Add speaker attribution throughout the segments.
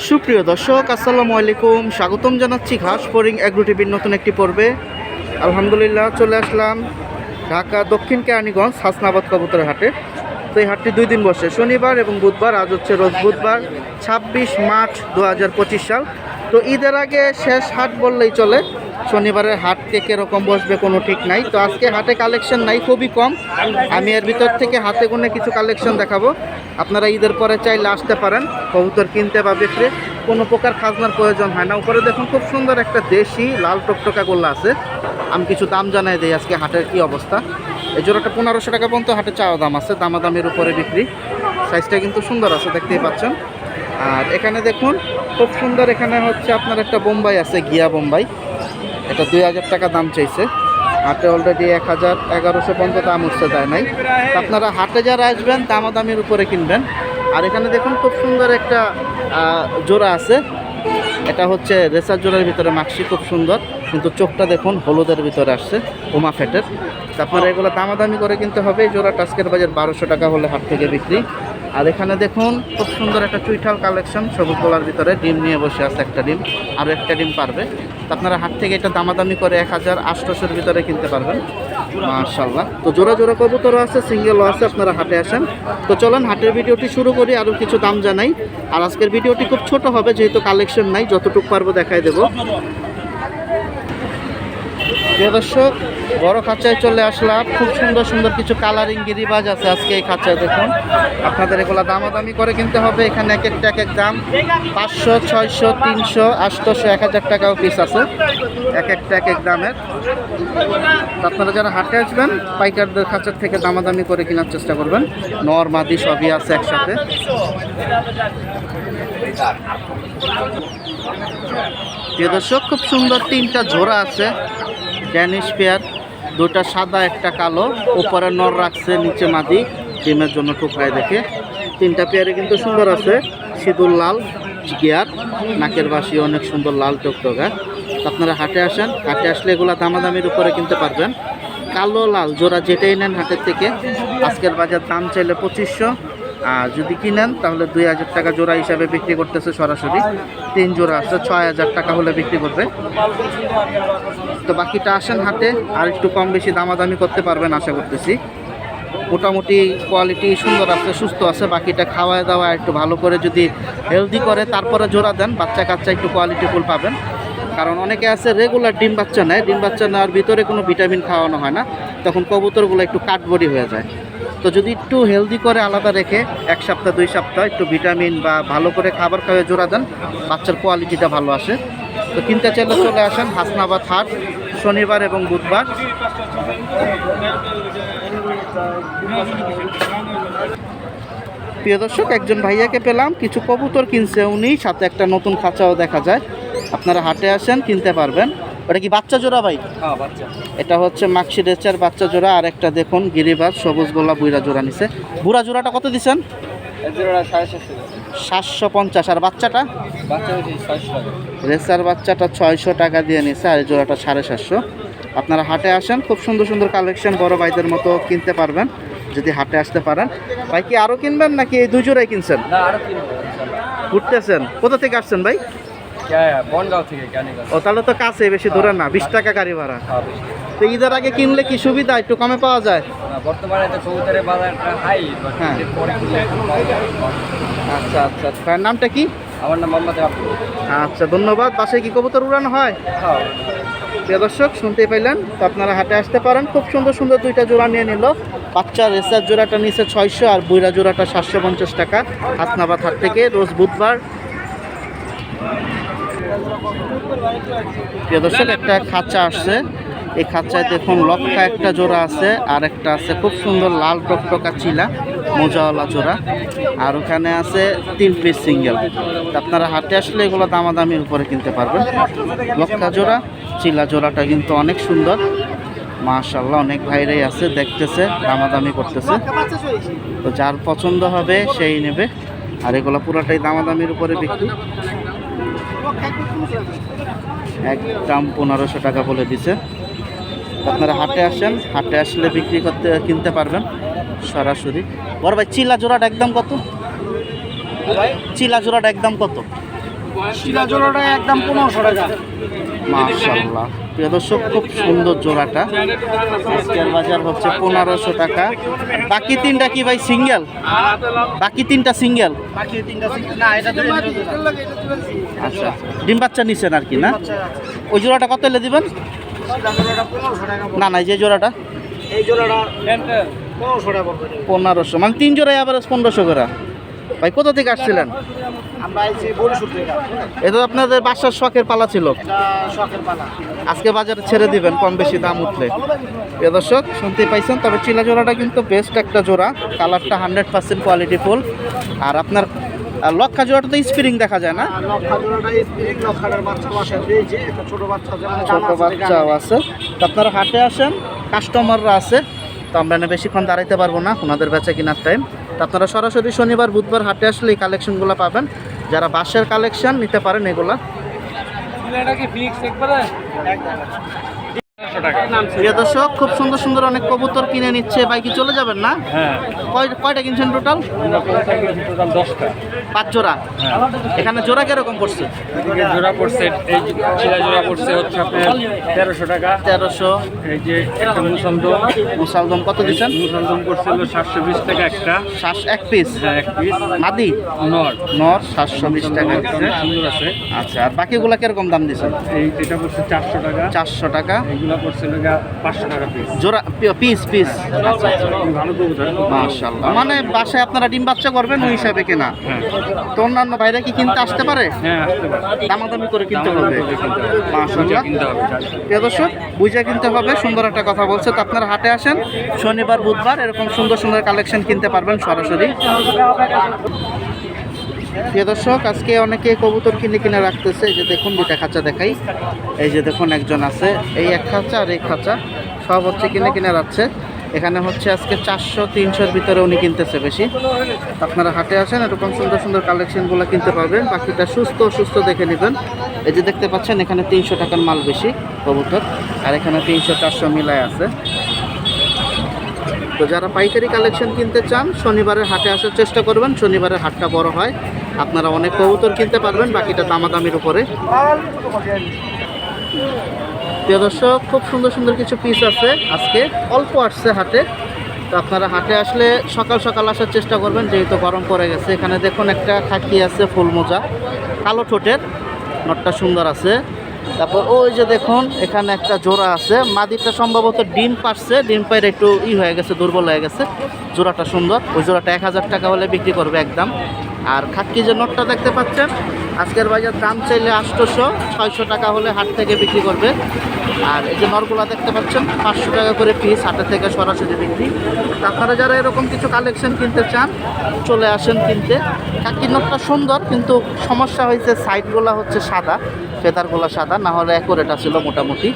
Speaker 1: সুপ্রিয় দর্শক, আসসালামু আলাইকুম। স্বাগতম জানাচ্ছি ঘাস ফরিং অ্যাগ্রো টিভির নতুন একটি পর্বে। আলহামদুলিল্লাহ, চলে আসলাম ঢাকা দক্ষিণ কেরানীগঞ্জ হাসনাবাদ কবুতরের হাটে। তো এই হাটটি দুই দিন বসে, শনিবার এবং বুধবার, আজ হচ্ছে রোজ বুধবার, ছাব্বিশ মার্চ দু হাজার পঁচিশ সাল। তো ঈদের আগে শেষ হাট বললেই চলে, শনিবারের হাট কে কীরকম বসবে কোনো ঠিক নাই। তো আজকে হাটে কালেকশন নাই, খুবই কম। আমি এর ভিতর থেকে হাতে গুনে কিছু কালেকশন দেখাবো। আপনারা ঈদের পরে চাইলে আসতে পারেন, কবুতর কিনতে বা বিক্রি। কোনো প্রকার খাজনার প্রয়োজন হয় না। উপরে দেখুন খুব সুন্দর একটা দেশি লাল টকটকা গোল্লা আছে। আমি কিছু দাম জানাই দিই আজকে হাটের কি অবস্থা। এই জোড়াটা পনেরোশো টাকা পর্যন্ত হাটে চাওয়া দাম আছে। দামাদামের উপরে বিক্রি। সাইজটা কিন্তু সুন্দর আছে, দেখতেই পাচ্ছেন। আর এখানে দেখুন খুব সুন্দর এখানে হচ্ছে আপনার একটা বোম্বাই আছে, গিয়া বোম্বাই। এটা দুই হাজার টাকা দাম চাইছে। হাটে অলরেডি এক হাজার এগারোশো পর্যন্ত দাম উঠছে দেয় নাই? আপনারা হাটে যারা আসবেন, দামাদামির উপরে কিনবেন। আর এখানে দেখুন খুব সুন্দর একটা জোড়া আছে। এটা হচ্ছে রেসার জোড়ার ভিতরে মাক্সি, খুব সুন্দর। কিন্তু চোখটা দেখুন হলুদের ভিতরে আসছে, উমা ফেটের তো আপনারা এগুলো দামাদামি করে কিনতে হবে। জোড়া টাস্কের বাজার বারোশো টাকা হলে হাট থেকে বিক্রি। আর এখানে দেখুন, খুব সুন্দর একটা চুইঠাল কালেকশন, সবুজ গোলার ভিতরে। ডিম নিয়ে বসে আছে একটা ডিম, আর একটা ডিম পারবে। আপনারা হাট থেকে এটা দামাদামি করে এক হাজার আটশোশোর ভিতরে কিনতে পারবেন। মার্শাল্লাহ তো জোড়া জোড়া কবুতরও আছে, সিঙ্গেলও আছে, আপনারা হাটে আসেন। তো চলেন, হাটের ভিডিওটি শুরু করি আরও কিছু দাম জানাই। আর আজকের ভিডিওটি খুব ছোট হবে, যেহেতু কালেকশন নাই, যতটুকু পারব দেখাই দেবো। দর্শক বড় খাঁচায় চলে আসলাম। খুব সুন্দর সুন্দর কিছু কালারিং গিরিবাজ আছে আজকে এই খাঁচায়, দেখুন। আপনাদের এগুলো দামাদামি করে কিনতে হবে। এখানে এক একটা, এক এক দাম। পাঁচশো, ছয়শো, তিনশো, আটশোশো, এক হাজার টাকাও পিস আছে। এক একটা, এক এক দামের। আপনারা যারা হাটে আসবেন, পাইকারদের খাঁচার থেকে দামাদামি করে কেনার চেষ্টা করবেন। নর, মাদি সবই আছে একসাথে। দর্শক, খুব সুন্দর তিনটা ঝোড়া আছে। ড্যানিশ পেয়ার দুটা সাদা, একটা কালো। উপরে নর রাখছে নিচে মাদি। ডিমের জন্য টুকরায় দেখে। তিনটা পেয়ারে কিন্তু সুন্দর আছে। সিঁদুর লাল, গিয়ার। নাকের বাসি অনেক সুন্দর লাল টকটকা। আপনারা হাটে আসেন। হাটে আসলে এগুলো দামাদামির উপরে কিনতে পারবেন। কালো, লাল, জোড়া যেটাই নেন হাটের থেকে। আজকের বাজার দাম চাইলে পঁচিশশো। আর যদি কিনেন, তাহলে দুই হাজার টাকা জোড়া হিসাবে বিক্রি করতেছে সরাসরি। তিন জোড়া আছে, ছয় হাজার টাকা হলে বিক্রি করবে। তো বাকিটা আসেন হাতে আর একটু কম বেশি দামাদামি করতে পারবেন আশা করতেছি। মোটামুটি কোয়ালিটি সুন্দর আছে, সুস্থ আছে, বাকিটা খাওয়ায় দাওয়া একটু ভালো করে যদি হেলদি করে তারপরে জোড়া দেন, বাচ্চা কাচ্চা একটু কোয়ালিটি ফুল পাবেন। কারণ অনেকে আছে রেগুলার ডিম বাচ্চা নেয়, ডিম বাচ্চা নেওয়ার ভিতরে কোনো ভিটামিন খাওয়ানো হয় না। তখন কবুতরগুলো একটু কাঠবডি হয়ে যায়। তো যদি একটু হেলদি করে আলাদা রেখে এক সপ্তাহ, দুই সপ্তাহ একটু ভিটামিন বা ভালো করে খাবার খাওয়ায় জোড়া দেন, বাচ্চার কোয়ালিটিটা ভালো আসে। তো কিনতে চাইলে চলে আসেন হাসনাবাদ হাট, শনিবার এবং বুধবার। প্রিয় দর্শক, একজন ভাইয়াকে পেলাম, কিছু কবুতর কিনছে উনি, সাথে একটা নতুন খাঁচাও দেখা যায়। আপনারা হাটে আসেন, কিনতে পারবেন। ওটা কি বাচ্চা জোড়া ভাই?
Speaker 2: হ্যাঁ
Speaker 1: এটা হচ্ছে মাক্সি রেচার বাচ্চা জোড়া আর একটা দেখুন গিরিবাজ সবুজ গোলা বুইরা জোড়া নিছে। বুড়া জোড়াটা কত
Speaker 2: দিচ্ছেন সাতশো
Speaker 1: পঞ্চাশ। আর বাচ্চাটা? রেসার বাচ্চাটা ছয়শো টাকা দিয়ে নিছে আর এই জোড়াটা সাড়ে সাতশো। আপনারা হাটে আসেন খুব সুন্দর সুন্দর কালেকশন বড় ভাইদের মতো কিনতে পারবেন যদি হাটে আসতে পারেন। ভাই কি আরও কিনবেন নাকি এই দুই জোড়াই কিনছেন? ঘুরতেছেন? কোথা থেকে আসছেন ভাই?
Speaker 2: বনগাঁও থেকে
Speaker 1: ও তাহলে তো কাছে বেশি দূরে না বিশ টাকা গাড়ি ভাড়া।
Speaker 2: হ্যাঁ,
Speaker 1: তো ঈদের আগে কিনলে কি সুবিধা? একটু কমে পাওয়া যায়?
Speaker 2: বর্তমানে তো কবুতরের বাজারটা হাই
Speaker 1: হ্যাঁ।
Speaker 2: হয়।
Speaker 1: আচ্ছা আচ্ছা ভাইয়ের নামটা কি?
Speaker 2: আমার নাম মোহাম্মদ আব্দুল
Speaker 1: আচ্ছা ধন্যবাদ। বাসায় কি কবুতর উড়ানো হয়?
Speaker 2: হ্যাঁ
Speaker 1: প্রিয় দর্শক শুনতেই পাইলেন তো আপনারা হাটে আসতে পারেন। খুব সুন্দর সুন্দর দুইটা জোড়া নিয়ে নিল। বাচ্চা রেসার জোড়াটা নিচে ছয়শো আর বুইরা জোড়াটা সাতশো পঞ্চাশ টাকা। হাসনাবাদ হাট থেকে রোজ বুধবার। প্রিয় একটা খাঁচা আসছে। এই খাঁচায় দেখুন লক্ষা একটা জোড়া আছে, আর একটা আছে খুব সুন্দর লাল টকটকা চিলা, মোজাওয়ালা জোড়া। আর ওখানে আছে তিন পিস সিঙ্গেল আপনারা হাটে আসলে এগুলো দামাদামির উপরে কিনতে পারবেন। লক্ষা জোড়া, চিলা জোড়াটা কিন্তু অনেক সুন্দর। মাশাল্লাহ অনেক ভাইরাই আছে, দেখতেছে, দামাদামি করতেছে। তো যার পছন্দ হবে, সেই নেবে। আর এগুলো পুরাটাই দামাদামির উপরে বিক্রি। একদম পনেরোশো টাকা বলে দিছে। আপনারা হাটে আসেন হাটে আসলে বিক্রি করতে কিনতে পারবেন সরাসরি। বড় ভাই চিলা জোড়াটা একদম কত? চিলা জোড়াটা একদম কত?
Speaker 2: চিলা জোড়াটা একদম পনেরোশো টাকা।
Speaker 1: মাশাল্লাহ প্রিয় দর্শক খুব সুন্দর জোড়াটা। আজকের বাজার হচ্ছে পনেরোশো টাকা। বাকি তিনটা কি ভাই সিঙ্গেল? বাকি তিনটা সিঙ্গেল?
Speaker 2: বাকি তিনটা না এটা
Speaker 1: আচ্ছা ডিম বাচ্চা নিছেন আর কি না? ওই জোড়াটা কত এলে দিবেন? না না যে জোড়াটা?
Speaker 2: এই জোড়াটা পনেরোশো
Speaker 1: মানে তিন জোড়ায় আবার পনেরোশো করে। ভাই কোথা থেকে আসছিলেন? এটা। আপনাদের বাসার শখের পালা ছিল? আজকে বাজারে ছেড়ে দিবেন কম বেশি দাম উঠলে। প্রিয় দর্শক শুনতে পাইছেন তবে চিলা জোড়াটা কিন্তু বেস্ট একটা জোড়া। কালারটা হান্ড্রেড পার্সেন্ট কোয়ালিটি ফুল আর আপনার আর লক্ষা জোড়াটা তো স্প্রিং দেখা যায় না?
Speaker 2: ছোট
Speaker 1: ছোট বাচ্চাও আছে। আপনারা হাটে আসেন কাস্টমাররা আছে। তো আমরা না বেশিক্ষণ দাঁড়াইতে পারব না ওনাদের বেচা কেনার টাইম তো আপনারা সরাসরি শনিবার বুধবার হাটে আসলে এই কালেকশনগুলো পাবেন। যারা বাঁশের কালেকশন নিতে পারেন এগুলা। প্রিয় দর্শক খুব সুন্দর সুন্দর অনেক কবুতর কিনে নিচ্ছে। ভাই কি চলে যাবেন না?
Speaker 2: হ্যাঁ।
Speaker 1: কয় কয়টা কিনছেন টোটাল? পাঁচ জোড়া। এখানে জোড়া কীরকম পড়ছে?
Speaker 2: জোড়া পড়ছে এই চিলা জোড়া পড়ছে হচ্ছে আপনার তেরোশো টাকা।
Speaker 1: তেরোশো।
Speaker 2: এই যে একটা
Speaker 1: মুসালদম কত দিচ্ছেন?
Speaker 2: মুসন্দম পড়ছিল সাতশো বিশ টাকা একটা।
Speaker 1: শ্বাস এক পিস
Speaker 2: হ্যাঁ এক পিস
Speaker 1: মাদি?
Speaker 2: নর।
Speaker 1: নর সাতশো বিশ টাকা। দিচ্ছে
Speaker 2: সুন্দর আছে।
Speaker 1: আচ্ছা আর বাকিগুলা কীরকম দাম দিচ্ছেন?
Speaker 2: এই এটা পড়ছে চারশো টাকা।
Speaker 1: চারশো টাকা।
Speaker 2: এইগুলা পড়ছিল গা পাঁচশো টাকা পিস
Speaker 1: জোড়া পিস পিস মাশাল্লাহ মানে বাসায় আপনারা ডিম বাচ্চা করবেন ওই হিসাবে কেনা।
Speaker 2: হ্যাঁ।
Speaker 1: তো অন্যান্য বাইরে কি কিনতে আসতে পারে?
Speaker 2: হ্যাঁ আসতে পারে।
Speaker 1: দামাদামি করে কিনতে হবে।
Speaker 2: দামাদামি করে কিনতে হবে।
Speaker 1: মাশাল্লাহ প্রিয় দর্শক বুঝে কিনতে হবে সুন্দর একটা কথা বলছে। তো আপনারা হাটে আসেন শনিবার বুধবার এরকম সুন্দর সুন্দর কালেকশন কিনতে পারবেন সরাসরি। প্রিয় দর্শক, আজকে অনেকে কবুতর কিনে কিনে রাখতেছে। এই যে দেখুন দুটা খাঁচা দেখাই। এই যে দেখুন, একজন আছে। এই এক খাঁচা আর এই খাঁচা সব হচ্ছে কিনে কিনে রাখছে। এখানে হচ্ছে আজকে চারশো, তিনশোর ভিতরে উনি কিনতেছে বেশি। আপনারা হাটে আসেন, এরকম সুন্দর সুন্দর কালেকশনগুলো কিনতে পারবেন। বাকিটা সুস্থ সুস্থ দেখে নেবেন। এই যে দেখতে পাচ্ছেন, এখানে তিনশো টাকার মাল বেশি কবুতর। আর এখানে তিনশো, চারশো মিলায় আছে। তো যারা পাইকারি কালেকশন কিনতে চান, শনিবারের হাটে আসার চেষ্টা করবেন। শনিবারের হাটটা বড় হয়। আপনারা অনেক কবুতর কিনতে পারবেন, বাকিটা দামাদামির উপরে। প্রিয় দর্শক, খুব সুন্দর সুন্দর কিছু পিস আছে। আজকে অল্প আসছে হাটে। তো আপনারা হাটে আসলে সকাল সকাল আসার চেষ্টা করবেন, যেহেতু গরম পড়ে গেছে। এখানে দেখুন একটা খাকি আছে, ফুল মোজা। কালো ঠোঁটের, নটটা সুন্দর আছে। তারপর ওই যে দেখুন, এখানে একটা জোড়া আছে। মাদিটা সম্ভবত ডিম পারছে। ডিম পাইরে একটু ই হয়ে গেছে, দুর্বল হয়ে গেছে। জোড়াটা সুন্দর। ওই জোড়াটা এক হাজার টাকা হলে বিক্রি করবে একদম। আর খাক্কি যে নোটটা দেখতে পাচ্ছেন, আজকের বাজার দাম চাইলে আটশোশো, ছয়শো টাকা হলে হাট থেকে বিক্রি করবে। আর এই যে নরগুলা দেখতে পাচ্ছেন, পাঁচশো টাকা করে পিস হাটের থেকে সরাসরি বিক্রি। তো আপনারা যারা এরকম কিছু কালেকশন কিনতে চান, চলে আসেন কিনতে। খাক্কি নোটটা সুন্দর, কিন্তু সমস্যা হয়েছে সাইডগুলো হচ্ছে সাদা, ফেদারগুলো সাদা, না হলে অ্যাকুরেট ছিল মোটামুটি।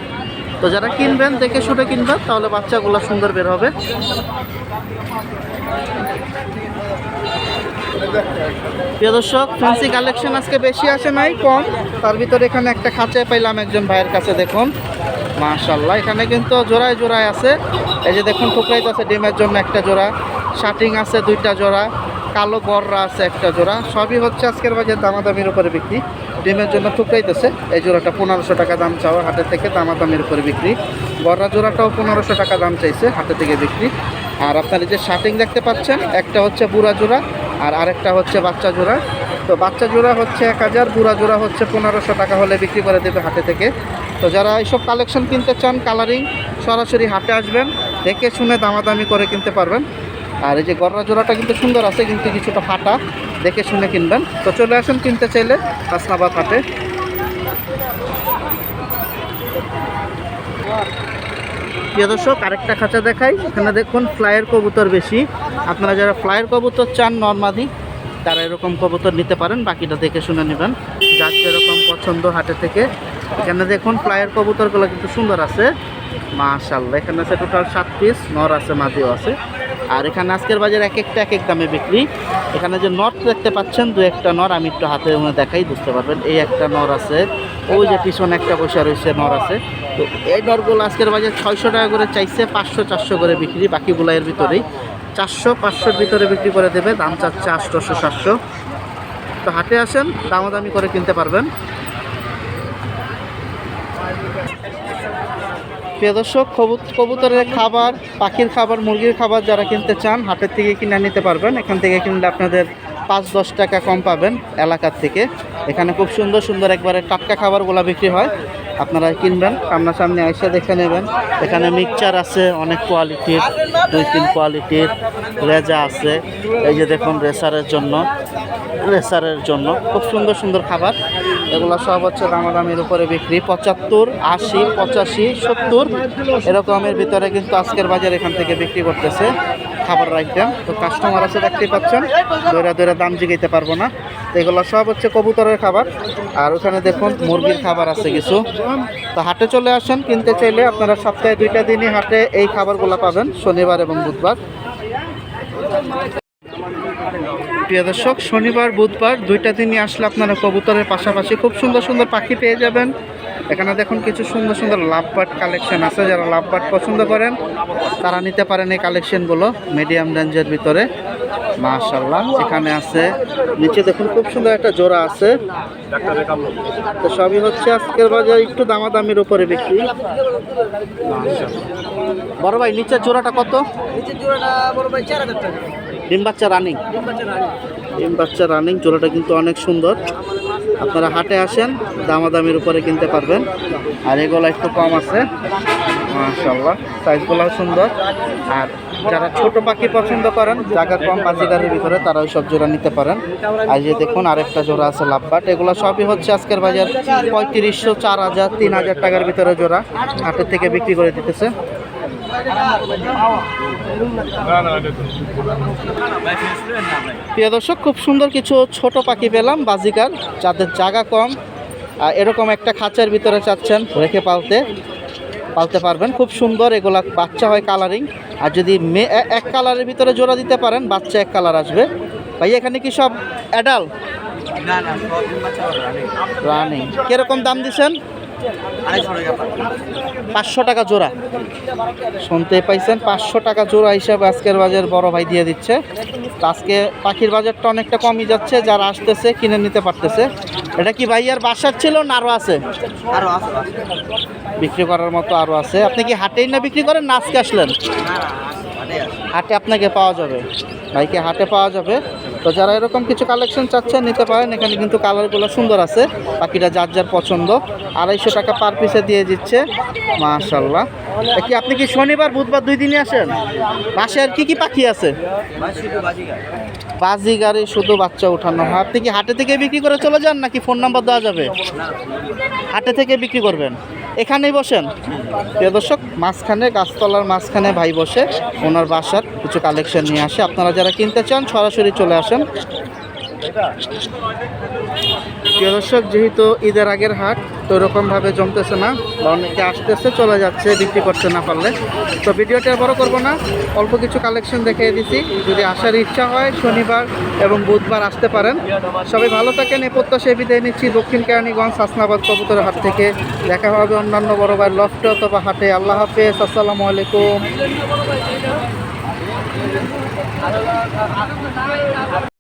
Speaker 1: তো যারা কিনবেন, দেখে শুনে কিনবেন, তাহলে বাচ্চাগুলো সুন্দর বের হবে। প্রিয় দর্শক ফ্যান্সি কালেকশন আজকে বেশি আসে নাই, কম। তার ভিতরে এখানে একটা খাঁচায় পাইলাম একজন ভাইয়ের কাছে, দেখুন। মাশাল্লাহ এখানে কিন্তু জোড়ায় জোড়ায় আছে। এই যে দেখুন টুকরাইতে আছে ডিমের জন্য একটা জোড়া শার্টিং আছে দুইটা জোড়া, কালো গররা আছে একটা জোড়া। সবই হচ্ছে আজকের বাজার দামাদামির উপরে বিক্রি। ডিমের জন্য টুকরাইতেছে এই জোড়াটা পনেরোশো টাকা দাম চাওয়া, হাটে থেকে দামাদামির উপরে বিক্রি। গররা জোড়াটাও পনেরোশো টাকা দাম চাইছে, হাটে থেকে বিক্রি। আর আপনার এই যে শার্টিং দেখতে পাচ্ছেন, একটা হচ্ছে বুড়া জোড়া আর আরেকটা হচ্ছে বাচ্চা জোড়া। তো বাচ্চা জোড়া হচ্ছে এক হাজার, বুড়া জোড়া হচ্ছে পনেরোশো টাকা হলে বিক্রি করে দেবে হাটে থেকে। তো যারা এইসব কালেকশন কিনতে চান কালারিং সরাসরি হাটে আসবেন, দেখে শুনে দামাদামি করে কিনতে পারবেন। আর এই যে গররা জোড়াটা কিন্তু সুন্দর আছে, কিন্তু কিছুটা ফাটা, দেখে শুনে কিনবেন। তো চলে আসুন কিনতে চাইলে হাসনাবাদ হাটে। প্রিয় দর্শক, আরেকটা খাঁচা দেখাই। এখানে দেখুন, ফ্লাইয়ের কবুতর বেশি। আপনারা যারা ফ্লাইয়ের কবুতর চান, নর্মাদি, তারা এরকম কবুতর নিতে পারেন। বাকিটা দেখে শুনে নেবেন। যার যেরকম পছন্দ হাটে থেকে। এখানে দেখুন, ফ্লাইয়ের কবুতরগুলো কিন্তু সুন্দর আছে। মাশাল্লাহ এখানে আছে টোটাল সাত পিস নর আছে, মাদিও আছে। আর এখানে আজকের বাজার এক একটা, এক এক দামে বিক্রি। এখানে যে নট দেখতে পাচ্ছেন, দু একটা নর, আমি একটু হাতে দেখাই, বুঝতে পারবেন। এই একটা নর আছে, ওই যে পিছনে একটা বসে রয়েছে নর আছে। তো এই নরগুলো আজকের বাজার ছয়শো টাকা করে চাইছে, পাঁচশো, চারশো করে বিক্রি, বাকিগুলো এর ভিতরেই। চারশো, পাঁচশোর ভিতরে বিক্রি করে দেবে, দাম চাচ্ছে আটশোশো সাতশো। তো হাটে আসেন, দামাদামি করে কিনতে পারবেন। প্রিয় দর্শক, কবুত- কবুতরের খাবার, পাখির খাবার, মুরগির খাবার যারা কিনতে চান, হাটের থেকে কিনে নিতে পারবেন। এখান থেকে কিনলে আপনাদের পাঁচ দশ টাকা কম পাবেন এলাকার থেকে। এখানে খুব সুন্দর সুন্দর একবারে টাটকা খাবারগুলো বিক্রি হয়। আপনারা কিনবেন, সামনাসামনি এসে দেখে নেবেন। এখানে মিক্সচার আছে, অনেক কোয়ালিটির দুই তিন কোয়ালিটির, রেজা আছে। এই যে দেখুন, রেসারের জন্য। রেসারের জন্য। খুব সুন্দর সুন্দর খাবার। এগুলো সব হচ্ছে দামাদামির উপরে বিক্রি। পঁচাত্তর, আশি, পঁচাশি, সত্তর এরকমের ভিতরে কিন্তু আজকের বাজার এখান থেকে বিক্রি করতেছে খাবার আইটেম তো কাস্টমার আছে দেখতেই পাচ্ছেন। দৈরা দৈরা দাম জিগাইতে পারব না। তো এগুলো সব হচ্ছে কবুতরের খাবার। আর ওখানে দেখুন মুরগির খাবার আছে কিছু। তো হাটে চলে আসেন, কিনতে চাইলে আপনারা সপ্তাহে দুইটা দিনই হাটে এই খাবারগুলো পাবেন, শনিবার এবং বুধবার। প্রিয় দর্শক, শনিবার, বুধবার দুইটা দিনই আসলে আপনারা কবুতরের পাশাপাশি খুব সুন্দর সুন্দর পাখি পেয়ে যাবেন। এখানে দেখুন কিছু সুন্দর সুন্দর লাভবার্ড কালেকশন আছে, যারা লাভবার্ড পছন্দ করেন, তারা নিতে পারেন এই কালেকশনগুলো মিডিয়াম রেঞ্জের ভিতরে। মাশাল্লাহ এখানে আছে, নিচে দেখুন খুব সুন্দর একটা জোড়া আছে। তো সবই হচ্ছে আজকের বাজার একটু দামাদামির উপরে বিক্রি। বড় ভাই, নিচের জোড়াটা কত?
Speaker 3: নিচের জোড়াটা বড় ভাই চার হাজার টাকা।
Speaker 1: ডিম বাচ্চা রানিং
Speaker 3: ডিম বাচ্চা রানী।
Speaker 1: জোড়াটা কিন্তু অনেক সুন্দর। আপনারা হাটে আসেন, দামাদামির উপরে কিনতে পারবেন। আর এগুলো একটু কম আছে। মাশাল্লাহ সাইজগুলো সুন্দর। আর যারা ছোট পাখি পছন্দ করেন, জায়গা কম বাজিগারের ভিতরে তারা সব জোড়া নিতে পারেন। আর যে দেখুন, আরেকটা জোড়া আছে লাভবাট। এগুলো সবই হচ্ছে আজকের বাজার পঁয়ত্রিশশো, চার হাজার, তিন হাজার টাকার ভিতরে জোড়া। হাটের থেকে বিক্রি করে দিতেছে। প্রিয় দর্শক খুব সুন্দর কিছু ছোট পাখি পেলাম বাজিকার যাদের জায়গা কম। আহ, এরকম একটা খাঁচার ভিতরে চাচ্ছেন রেখে পালতে পালতে পারবেন। খুব সুন্দর এগুলা বাচ্চা হয় কালারিং আর যদি মে এক কালারের ভিতরে জোড়া দিতে পারেন বাচ্চা এক কালার আসবে। ভাই এখানে কি সব অ্যাডাল
Speaker 3: না না সব ডিম বাচ্চা রানী।
Speaker 1: কীরকম দাম দিচ্ছেন। পাঁচশো টাকা জোড়া। শুনতে পাইছেন পাঁচশো টাকা জোড়া হিসাবে আজকের বাজার বড় ভাই দিয়ে দিচ্ছে। আজকে পাখির বাজারটা অনেকটা কমই যাচ্ছে যারা আসতেছে কিনে নিতে পারতেছে। এটা কি ভাইয়ার বাসার ছিল না আরও আছে?
Speaker 3: আরও আছে।
Speaker 1: বিক্রি করার মতো আরও আছে। আপনি কি হাটেই না বিক্রি করেন না আজকে আসলেন।
Speaker 3: হাটে
Speaker 1: আপনাকে পাওয়া যাবে। ভাইকে হাটে পাওয়া যাবে। তো যারা এরকম কিছু কালেকশন চাচ্ছেন, নিতে পারেন। এখানে কিন্তু কালারগুলো সুন্দর আছে। পাখিটা যার যার পছন্দ। আড়াইশো টাকা পার পিসে দিয়ে দিচ্ছে। মাশাল্লাহ কি, আপনি কি শনিবার, বুধবার দুই দিনই আসেন? বাসে আর কি কি পাখি আছে?
Speaker 3: বাজিগার।
Speaker 1: শুধু বাচ্চা উঠানো। হয় আপনি কি হাটে থেকে বিক্রি করে চলে যান নাকি ফোন নাম্বার দেওয়া যাবে? হাটে থেকে বিক্রি করবেন। এখানেই বসেন। প্রিয় দর্শক, মাঝখানে, গাছতলার মাঝখানে ভাই বসে, ওনার বাসার কিছু কালেকশন নিয়ে আসে। আপনারা যারা কিনতে চান, সরাসরি চলে আসেন। প্রিয় দর্শক, যেহেতু ঈদের আগের হাট, তো এরকমভাবে জমতেছে না। বা অনেকে আসতেছে, চলে যাচ্ছে, বিক্রি করতে না পারলে। তো ভিডিওটা বড় করব না। অল্প কিছু কালেকশন দেখিয়ে দিছি। যদি আসার ইচ্ছা হয়, শনিবার এবং বুধবার আসতে পারেন। সবাই ভালো থাকেন। এ প্রত্যাশায় বিদায় নিচ্ছি দক্ষিণ কেরানীগঞ্জ, হাসনাবাদ কবুতরের হাট থেকে। দেখা হবে অন্যান্য বড় ভাই লফটে অথবা হাটে। আল্লাহ হাফেজ। আসসালামু আলাইকুম।